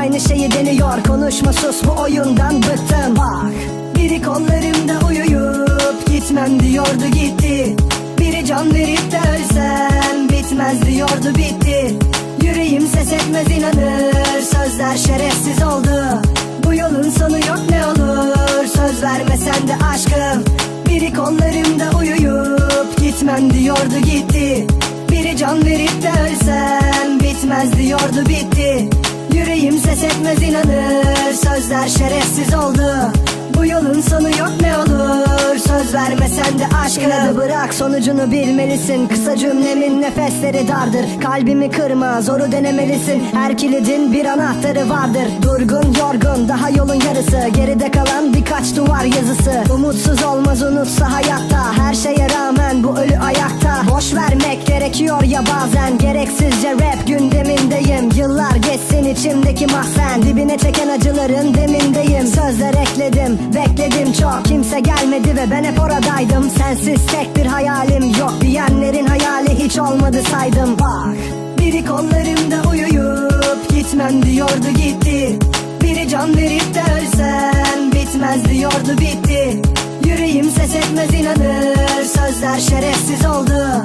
aynı şeyi deniyor Konuşma sus bu oyundan bıktım. Bak biri kollarımda uyuyup Gitmem diyordu gitti. Biri can verip de ölsem Bitmez diyordu bitti. Yüreğim ses etmez inanır Sözler şerefsiz oldu. Bu yolun sonu yok ne olur Söz vermesen de aşkım. Biri kollarımda uyuyup Gitmem diyordu gitti. Biri can verip de ölsem etmez inanır Sözler şerefsiz oldu. Bu yolun sonu yok ne olur? Söz vermesen de aşkını bırak sonucunu bilmelisin. Kısa cümlemin nefesleri dardır. Kalbimi kırma zoru denemelisin. Her kilidin bir anahtarı vardır. Durgun yorgun daha yolun yarısı. Geride kalan birkaç duvar yazısı. Umutsuz olmaz unutsa hayatta. Her şeye rağmen bu ölü ayakta Vermek gerekiyor ya bazen. Gereksizce rap gündemindeyim. Yıllar geçsin içimdeki mahzen. Dibine çeken acıların demindeyim. Sözler ekledim bekledim. Çok Kimse gelmedi ve ben hep oradaydım. Sensiz tek bir hayalim yok Diyenlerin hayali hiç olmadı saydım. Bak biri kollarımda uyuyup Gitmem diyordu gitti. Biri can verip de ölsem Bitmez diyordu bitti. Yüreğim ses etmez inanır Sözler şerefsiz oldu